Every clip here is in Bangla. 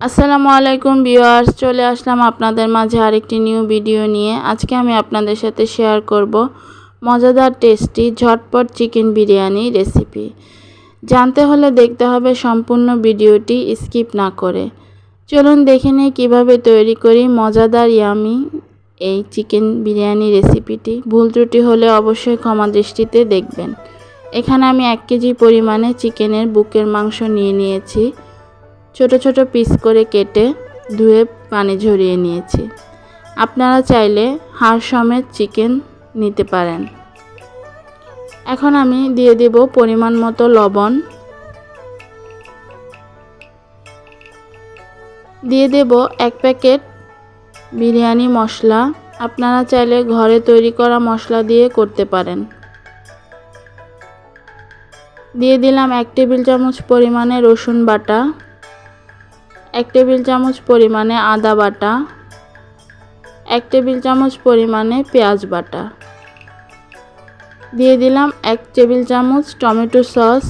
আসসালামু আলাইকুম ভিউয়ার্স, চলে আসলাম আপনাদের মাঝে আরেকটি নিউ ভিডিও নিয়ে। আজকে আমি আপনাদের সাথে শেয়ার করব মজাদার, টেস্টি, ঝটপট চিকেন বিরিয়ানি রেসিপি। জানতে হলে দেখতে হবে সম্পূর্ণ ভিডিওটি স্কিপ না করে। চলুন দেখে নিই কীভাবে তৈরি করি মজাদার, ইয়ামি এই চিকেন বিরিয়ানি রেসিপিটি। ভুল ত্রুটি হলে অবশ্যই ক্ষমা দৃষ্টিতে দেখবেন। এখানে আমি এক কেজি পরিমাণে চিকেনের বুকের মাংস নিয়ে নিয়েছি। ছোট ছোট পিস করে কেটে ধুয়ে পানি ঝরিয়ে নিয়েছি। আপনারা চাইলে হাড় সমেত চিকেন নিতে পারেন। এখন আমি দিয়ে দেব পরিমাণ মতো লবণ। দিয়ে দেব এক প্যাকেট বিরিয়ানি মশলা। আপনারা চাইলে ঘরে তৈরি করা মশলা দিয়ে করতে পারেন। দিয়ে দিলাম এক টেবিল চামচ পরিমাণে রসুন বাটা। এক টেবিল চামচ পরিমাণে আদা বাটা, এক টেবিল চামচ পরিমাণে পেঁয়াজ বাটা। দিয়ে দিলাম এক টেবিল চামচ টমেটো সস।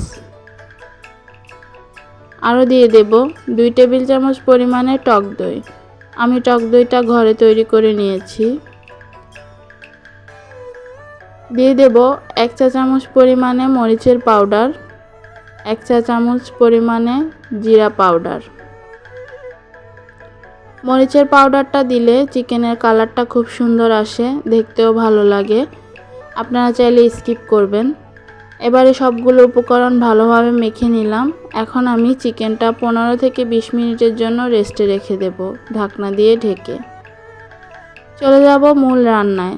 আরও দিয়ে দেব দুই টেবিল চামচ পরিমাণে টক দই। আমি টক দইটা ঘরে তৈরি করে নিয়েছি। দিয়ে দেব এক চা চামচ পরিমাণে মরিচের পাউডার, এক চা চামচ পরিমাণে জিরা পাউডার। মরিচের পাউডারটা দিলে চিকেনের কালারটা খুব সুন্দর আসে, দেখতেও ভালো লাগে। আপনারা চাইলে স্কিপ করবেন। এবারে সবগুলো উপকরণ ভালোভাবে মেখে নিলাম। এখন আমি চিকেনটা পনেরো থেকে বিশ মিনিটের জন্য রেস্টে রেখে দেব, ঢাকনা দিয়ে ঢেকে। চলে যাব মূল রান্নায়।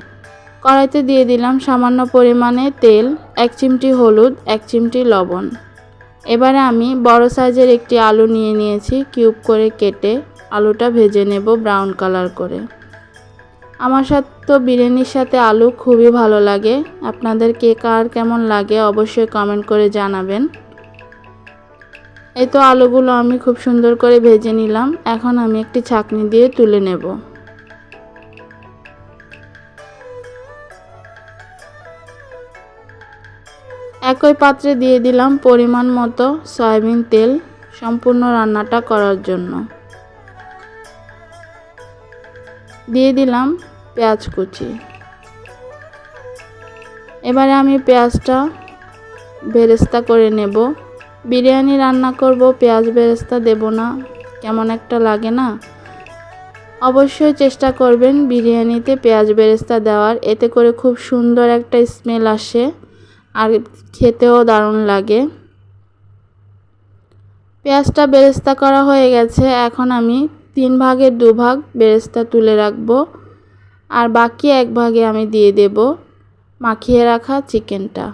কড়াইতে দিয়ে দিলাম সামান্য পরিমাণে তেল, এক চিমটি হলুদ, এক চিমটি লবণ। এবারে আমি বড় সাইজের একটি আলু নিয়ে নিয়েছি, কিউব করে কেটে আলুটা ভেজে নেব ব্রাউন কালার করে। আমার সাথে তো বিরিয়ানির সাথে আলু খুবই ভালো লাগে। আপনাদের কে কার কেমন লাগে অবশ্যই কমেন্ট করে জানাবেন। এই তো আলুগুলো আমি খুব সুন্দর করে ভেজে নিলাম। এখন আমি একটি ছাকনি দিয়ে তুলে নেব। একই পাত্রে দিয়ে দিলাম পরিমাণ মতো সয়াবিন তেল সম্পূর্ণ রান্নাটা করার জন্য। দিয়ে দিলাম পেঁয়াজ কুচি। এবারে আমি পেঁয়াজটা বেরেস্তা করে নেব। বিরিয়ানি রান্না করব, পেঁয়াজ বেরেস্তা দেব না। কেমন একটা লাগে না? অবশ্যই চেষ্টা করবেন বিরিয়ানিতে পেঁয়াজ বেরেস্তা দেওয়ার। এতে করে খুব সুন্দর একটা স্মেল আসে আর খেতেও দারুণ লাগে। পেঁয়াজটা বেরেস্তা করা হয়ে গেছে। এখন আমি তিন ভাগের দু ভাগ বেরেস্তা তুলে রাখব, আর বাকি এক ভাগে আমি দিয়ে দেব মাখিয়ে রাখা চিকেনটা।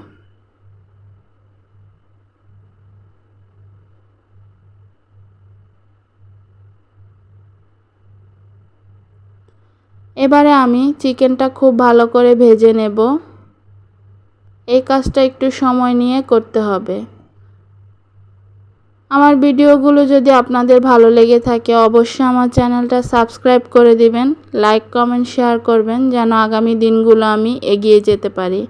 এবারে আমি চিকেনটা খুব ভালো করে ভেজে নেব। এই কাজটা একটু সময় নিয়ে করতে হবে। আমার ভিডিওগুলো যদি আপনাদের ভালো লেগে থাকে, অবশ্যই আমার চ্যানেলটা সাবস্ক্রাইব করে দিবেন, লাইক, কমেন্ট, শেয়ার করবেন, যেন আগামী দিনগুলো আমি এগিয়ে যেতে পারি।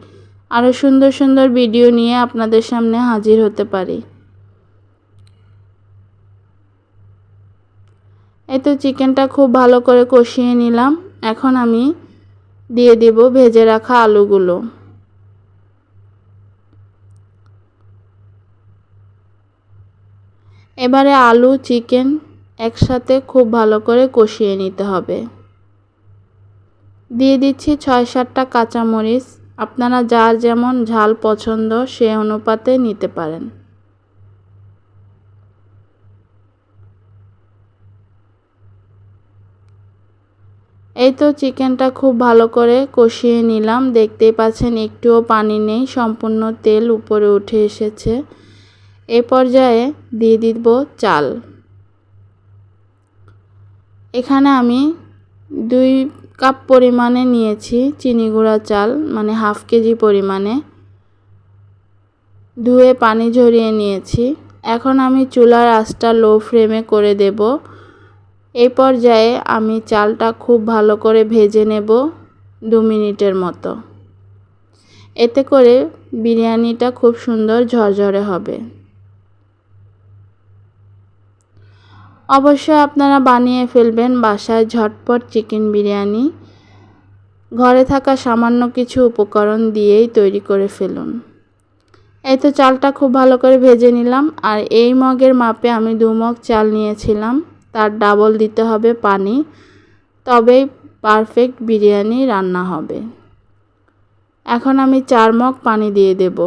আরও সুন্দর সুন্দর ভিডিও নিয়ে আপনাদের সামনে হাজির হতে পারি। এই তো চিকেনটা খুব ভালো করে কষিয়ে নিলাম। এখন আমি দিয়ে দিব ভেজে রাখা আলুগুলো। এবারে আলু, চিকেন একসাথে খুব ভালো করে কষিয়ে নিতে হবে। দিয়ে দিচ্ছি ছয় সাতটা কাঁচামরিচ। আপনারা যার যেমন ঝাল পছন্দ সে অনুপাতে নিতে পারেন। এই তো চিকেনটা খুব ভালো করে কষিয়ে নিলাম। দেখতেই পাচ্ছেন একটুও পানি নেই, সম্পূর্ণ তেল উপরে উঠে এসেছে। এ পর্যায়ে দিয়ে দিব চাল। এখানে আমি দুই কাপ পরিমাণে নিয়েছি চিনি গুঁড়া চাল মানে হাফ কেজি পরিমাণে। ধুয়ে পানি ঝরিয়ে নিয়েছি। এখন আমি চুলার আঁচটা লো ফ্লেমে করে দেব। এই পর্যায়ে আমি চালটা খুব ভালো করে ভেজে নেব দু মিনিটের মতো। এতে করে বিরিয়ানিটা খুব সুন্দর ঝরঝরে হবে। অবশ্যই আপনারা বানিয়ে ফেলবেন বাসায় ঝটপট চিকেন বিরিয়ানি। ঘরে থাকা সামান্য কিছু উপকরণ দিয়েই তৈরি করে ফেলুন। এই তো চালটা খুব ভালো করে ভেজে নিলাম আর এই মগের মাপে আমি দু মগ চাল নিয়েছিলাম। তার ডাবল দিতে হবে পানি, তবেই পারফেক্ট বিরিয়ানি রান্না হবে। এখন আমি চার মগ পানি দিয়ে দেব।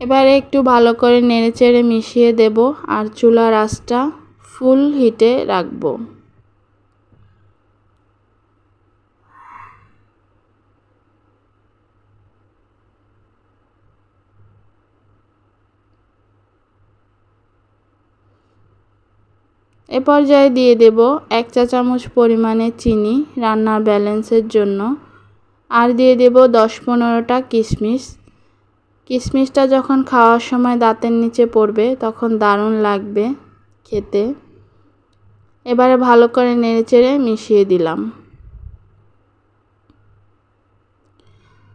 এবারে একটু ভালো করে নেড়েচেড়ে মিশিয়ে দেব আর চুলার আঁচটা ফুল হিটে রাখব। এ পর্যায়ে দিয়ে দেব এক চা চামচ পরিমাণে চিনি রান্নার ব্যালেন্সের জন্য। আর দিয়ে দেব দশ পনেরোটা কিশমিশ। কিশমিশটা যখন খাওয়ার সময় দাঁতের নিচে পড়বে, তখন দারুণ লাগবে খেতে। এবারে ভালো করে নেড়েচেড়ে মিশিয়ে দিলাম।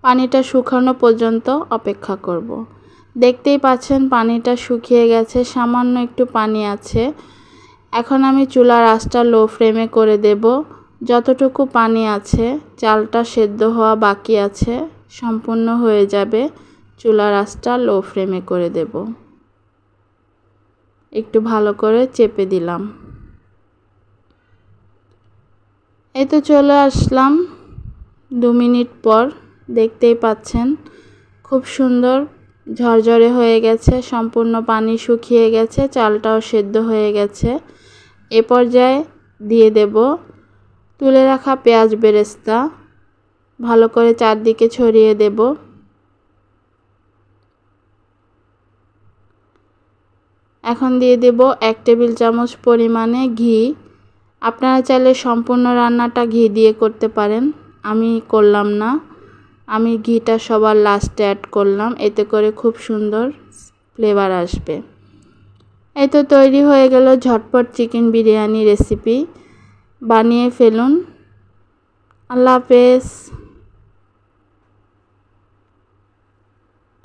পানিটা শুকানো পর্যন্ত অপেক্ষা করব। দেখতেই পাচ্ছেন পানিটা শুকিয়ে গেছে, সামান্য একটু পানি আছে। এখন আমি চুলার আঁচটা লো ফ্লেমে করে দেব। যতটুকু পানি আছে, চালটা সেদ্ধ হওয়া বাকি আছে, সম্পূর্ণ হয়ে যাবে। চুলার আঁচটা লো ফ্লেমে করে দেব। একটু ভালো করে চেপে দিলাম। এই তো চলে আসলাম। দু মিনিট পর দেখতেই পাচ্ছেন খুব সুন্দর ঝরঝরে হয়ে গেছে, সম্পূর্ণ পানি শুকিয়ে গেছে, চালটাও সেদ্ধ হয়ে গেছে। এ পর্যায়ে দিয়ে দেব তুলে রাখা পেঁয়াজ বেরেস্তা। ভালো করে চারদিকে ছড়িয়ে দেব। এখন দিয়ে দেব এক টেবিল চামচ পরিমাণে ঘি। আপনারা চাইলে সম্পূর্ণ রান্নাটা ঘি দিয়ে করতে পারেন। আমি করলাম না। আমি ঘিটা সবার লাস্টে অ্যাড করলাম। এতে করে খুব সুন্দর ফ্লেভার আসবে। এই তো তৈরি হয়ে গেল ঝটপট চিকেন বিরিয়ানি রেসিপি বানিয়ে ফেলুন। আল্লাহ হাফেজ।